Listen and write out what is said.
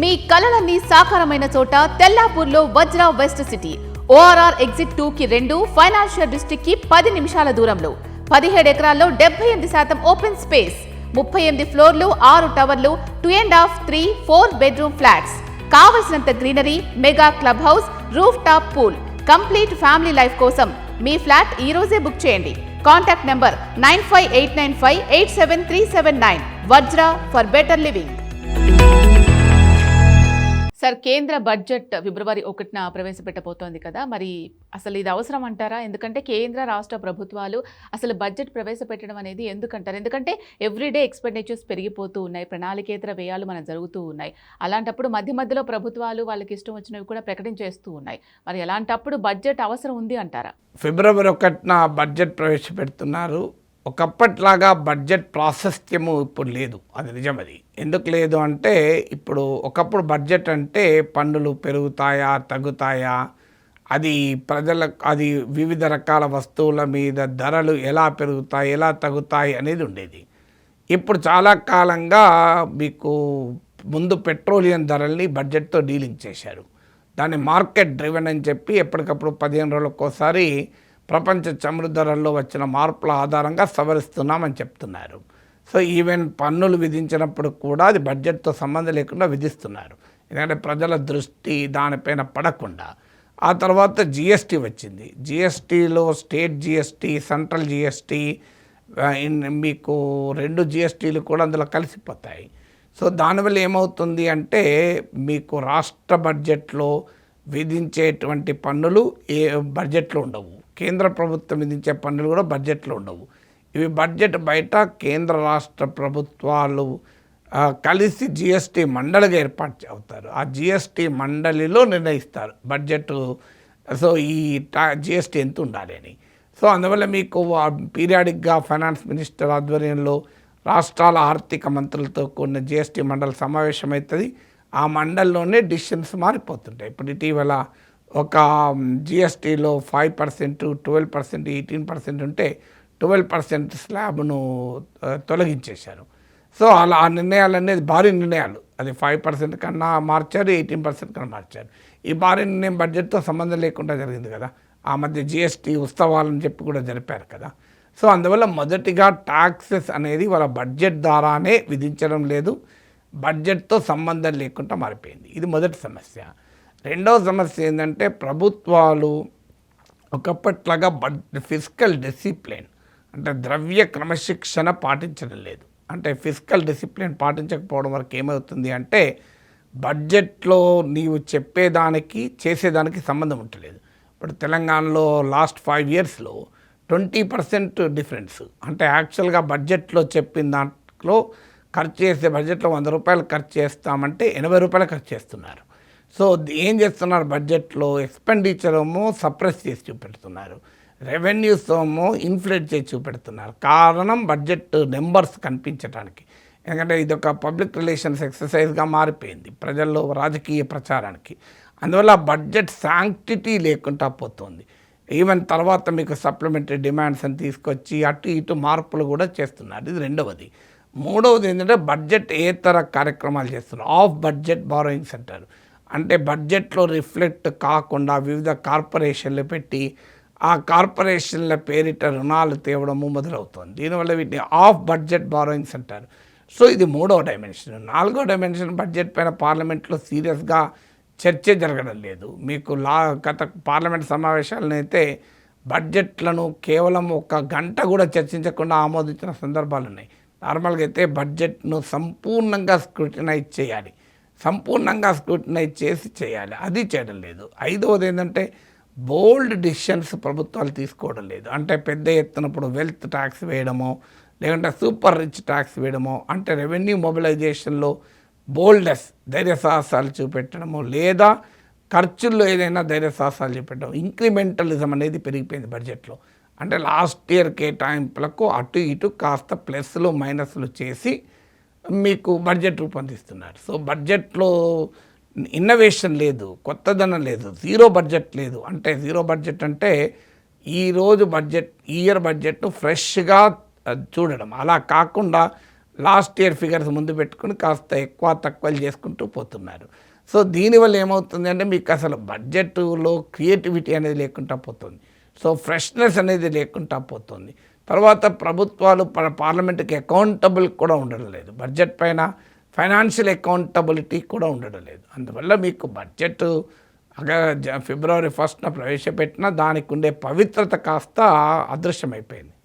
మీ కలలన్నీ సాకారమైన చోట తెల్లాపూర్లో Vajra west city. ORR exit two కి రెండు ఫైనాన్షియల్ డిస్ట్రిక్ట్కి పది నిమిషాల దూరంలో. పదిహేడు ఎకరాల్లో డెబ్బై ఎనిమిది శాతం ఓపెన్ స్పేస్. ముప్పై ఎనిమిది ఫ్లోర్లు ఆరు టవర్లు two and half three four bedroom flats. కావలసినంత greenery mega club house roof top pool. Complete family life కోసం మీ ఫ్లాట్ ఈ రోజే బుక్ చేయండి. Contact number nine five eight nine five eight seven three seven nine. Vajra for better living. Sir కేంద్ర budget ఫిబ్రవరి ఒకటిన ప్రవేశపెట్టబోతోంది కదా మరి అసలు ఇది అవసరం అంటారా? ఎందుకంటే కేంద్ర రాష్ట్ర ప్రభుత్వాలు అసలు బడ్జెట్ ప్రవేశపెట్టడం అనేది ఎందుకంటారు? ఎందుకంటే ఎవ్రీడే ఎక్స్పెండిచర్స్ పెరిగిపోతూ ఉన్నాయి ప్రణాళికేతర వ్యయాలు మన జరుగుతూ ఉన్నాయి. అలాంటప్పుడు మధ్య మధ్యలో ప్రభుత్వాలు వాళ్ళకి ఇష్టం వచ్చినవి కూడా ప్రకటించేస్తూ ఉన్నాయి. మరి అలాంటప్పుడు బడ్జెట్ అవసరం ఉంది అంటారా? ఫిబ్రవరి ఒకటిన బడ్జెట్ ప్రవేశపెడుతున్నారు. ఒకప్పట్లాగా బడ్జెట్ ప్రాశస్త్యము ఇప్పుడు లేదు. అది నిజమది. ఎందుకు లేదు అంటే ఇప్పుడు ఒకప్పుడు బడ్జెట్ అంటే పన్నులు పెరుగుతాయా తగ్గుతాయా? అది ప్రజలకు అది వివిధ రకాల వస్తువుల మీద ధరలు ఎలా పెరుగుతాయి ఎలా తగ్గుతాయి అనేది ఉండేది. ఇప్పుడు చాలా కాలంగా మీకు ముందు పెట్రోలియం ధరల్ని బడ్జెట్తో డీలింగ్ చేశారు. దాన్ని మార్కెట్ డ్రివెన్ అని చెప్పి ఎప్పటికప్పుడు పదిహేను రోజులకోసారి ప్రపంచ చమురు ధరల్లో వచ్చిన మార్పుల ఆధారంగా సవరిస్తున్నామని చెప్తున్నారు. సో ఈవెన్ పన్నులు విధించినప్పుడు కూడా అది బడ్జెట్తో సంబంధం లేకుండా విధిస్తున్నారు. ఎందుకంటే ప్రజల దృష్టి దానిపైన పడకుండా. ఆ తర్వాత జిఎస్టీ వచ్చింది. జిఎస్టీలో స్టేట్ జిఎస్టీ సెంట్రల్ జిఎస్టీ మీకు రెండు జిఎస్టీలు కూడా అందులో కలిసిపోతాయి. సో దానివల్ల ఏమవుతుంది అంటే మీకు రాష్ట్ర బడ్జెట్లో విధించేటువంటి పన్నులు ఏ బడ్జెట్లో ఉండవు. కేంద్ర ప్రభుత్వం విధించే పన్నులు కూడా బడ్జెట్లో ఉండవు. ఇవి బడ్జెట్ బయట కేంద్ర రాష్ట్ర ప్రభుత్వాలు కలిసి జిఎస్టీ మండలిగా ఏర్పాటు అవుతారు. ఆ జిఎస్టీ మండలిలో నిర్ణయిస్తారు బడ్జెట్. సో ఈ టా జిఎస్టీ ఎంత ఉండాలి అని. సో అందువల్ల మీకు పీరియాడిక్గా ఫైనాన్స్ మినిస్టర్ ఆధ్వర్యంలో రాష్ట్రాల ఆర్థిక మంత్రులతో కూడిన జిఎస్టీ మండలి సమావేశం అవుతుంది ఆ మండలిలోనే డిసిషన్స్ మారిపోతుంటాయి. ఇప్పుడు ఇటీవల ఒక జిఎస్టీలో five percent twelve percent eighteen percent ఉంటే ట్వెల్వ్ పర్సెంట్ స్లాబ్ను తొలగించేశారు. సో అలా ఆ నిర్ణయాలు అనేది భారీ నిర్ణయాలు. అది ఫైవ్ పర్సెంట్ కన్నా మార్చారు ఎయిటీన్ పర్సెంట్ కన్నా మార్చారు. ఈ భారీ నిర్ణయం బడ్జెట్తో సంబంధం లేకుండా జరిగింది కదా. ఆ మధ్య జిఎస్టీ ఉత్సవాలని చెప్పి కూడా జరిపారు కదా. సో అందువల్ల మొదటిగా ట్యాక్సెస్ అనేది వాళ్ళ బడ్జెట్ ద్వారానే విధించడం లేదు. బడ్జెట్తో సంబంధం లేకుండా మారిపోయింది. ఇది మొదటి సమస్య. రెండవ సమస్య ఏంటంటే ప్రభుత్వాలు ఒకప్పట్లాగా బడ్ ఫిజికల్ డిసిప్లిన్ అంటే ద్రవ్య క్రమశిక్షణ పాటించడం లేదు. అంటే ఫిజికల్ డిసిప్లిన్ పాటించకపోవడం వరకు ఏమవుతుంది అంటే బడ్జెట్లో నీవు చెప్పేదానికి చేసేదానికి సంబంధం ఉండలేదు ఇప్పుడు తెలంగాణలో లాస్ట్ ఫైవ్ ఇయర్స్లో ట్వంటీ పర్సెంట్ డిఫరెన్స్. అంటే యాక్చువల్గా బడ్జెట్లో చెప్పిన దాంట్లో ఖర్చు చేసే బడ్జెట్లో వంద రూపాయలు ఖర్చు చేస్తామంటే ఎనభై రూపాయలు ఖర్చు చేస్తున్నారు. సో ఏం చేస్తున్నారు బడ్జెట్లో? ఎక్స్పెండిచర్ ఏమో సప్రెస్ చేసి చూపెడుతున్నారు. రెవెన్యూస్ ఏమో ఇన్ఫ్లేట్ చేసి చూపెడుతున్నారు. కారణం బడ్జెట్ నెంబర్స్ కనిపించడానికి ఎందుకంటే ఇది ఒక పబ్లిక్ రిలేషన్స్ ఎక్సర్సైజ్గా మారిపోయింది ప్రజల్లో రాజకీయ ప్రచారానికి. అందువల్ల బడ్జెట్ శాంక్టిటీ లేకుండా పోతుంది. ఈవెన్ తర్వాత మీకు సప్లిమెంటరీ డిమాండ్స్ అని తీసుకొచ్చి అటు ఇటు మార్పులు కూడా చేస్తున్నారు. ఇది రెండవది. మూడవది ఏంటంటే బడ్జెట్ ఏతర కార్యక్రమాలు చేస్తున్నారు. ఆఫ్ బడ్జెట్ బారోయింగ్స్ అంటారు అంటే బడ్జెట్లో రిఫ్లెక్ట్ కాకుండా వివిధ కార్పొరేషన్లు పెట్టి ఆ కార్పొరేషన్ల పేరిట రుణాలు తేవడము మొదలవుతుంది. దీనివల్ల వీటిని ఆఫ్ బడ్జెట్ బారోయింగ్స్ అంటారు. సో ఇది మూడవ డైమెన్షన్. నాలుగో డైమెన్షన్ బడ్జెట్ పైన పార్లమెంట్లో సీరియస్గా చర్చ జరగడం లేదు. మీకు లా గత పార్లమెంట్ సమావేశాలనైతే అయితే బడ్జెట్లను కేవలం ఒక గంట కూడా చర్చించకుండా ఆమోదించిన సందర్భాలు ఉన్నాయి నార్మల్గా అయితే బడ్జెట్ను సంపూర్ణంగా స్క్రూటినైజ్ చేయాలి. సంపూర్ణంగా స్క్రూటినైజ్ చేసి చేయాలి. అది చేయడం లేదు. ఐదవది ఏంటంటే బోల్డ్ డిసిషన్స్ ప్రభుత్వాలు తీసుకోవడం లేదు. అంటే పెద్ద ఎత్తున ఇప్పుడు వెల్త్ ట్యాక్స్ వేయడమో లేదంటే సూపర్ రిచ్ ట్యాక్స్ వేయడమో అంటే రెవెన్యూ మొబిలైజేషన్లో బోల్డెస్ ధైర్య సాహసాలు చూపెట్టడము లేదా ఖర్చుల్లో ఏదైనా ధైర్య సాహసాలు చూపెట్టడం ఇంక్రిమెంటలిజం అనేది పెరిగిపోయింది బడ్జెట్లో అంటే లాస్ట్ ఇయర్ కేటాయింపులకు అటు ఇటు కాస్త ప్లస్లు మైనస్లు చేసి మీకు బడ్జెట్ రూపొందిస్తున్నారు. సో బడ్జెట్లో ఇన్నోవేషన్ లేదు కొత్తదనం లేదు జీరో బడ్జెట్ లేదు. అంటే జీరో బడ్జెట్ అంటే ఈరోజు బడ్జెట్ ఈ ఇయర్ బడ్జెట్ను ఫ్రెష్గా చూడడం. అలా కాకుండా లాస్ట్ ఇయర్ ఫిగర్స్ ముందు పెట్టుకుని కాస్త ఎక్కువ తక్కువలు చేసుకుంటూ పోతున్నారు. సో దీనివల్ల ఏమవుతుంది అంటే మీకు అసలు బడ్జెట్లో క్రియేటివిటీ అనేది లేకుండా పోతుంది. సో ఫ్రెష్నెస్ అనేది లేకుండా పోతుంది. తర్వాత ప్రభుత్వాలు పార్లమెంట్కి అకౌంటబుల్ కూడా ఉండడం లేదు. బడ్జెట్ పైన ఫైనాన్షియల్ అకౌంటబిలిటీ కూడా ఉండడం లేదు. అందువల్ల మీకు బడ్జెట్ అగ జ- ఫిబ్రవరి ఫస్ట్న ప్రవేశపెట్టిన దానికి ఉండే పవిత్రత కాస్త అదృశ్యమైపోయింది.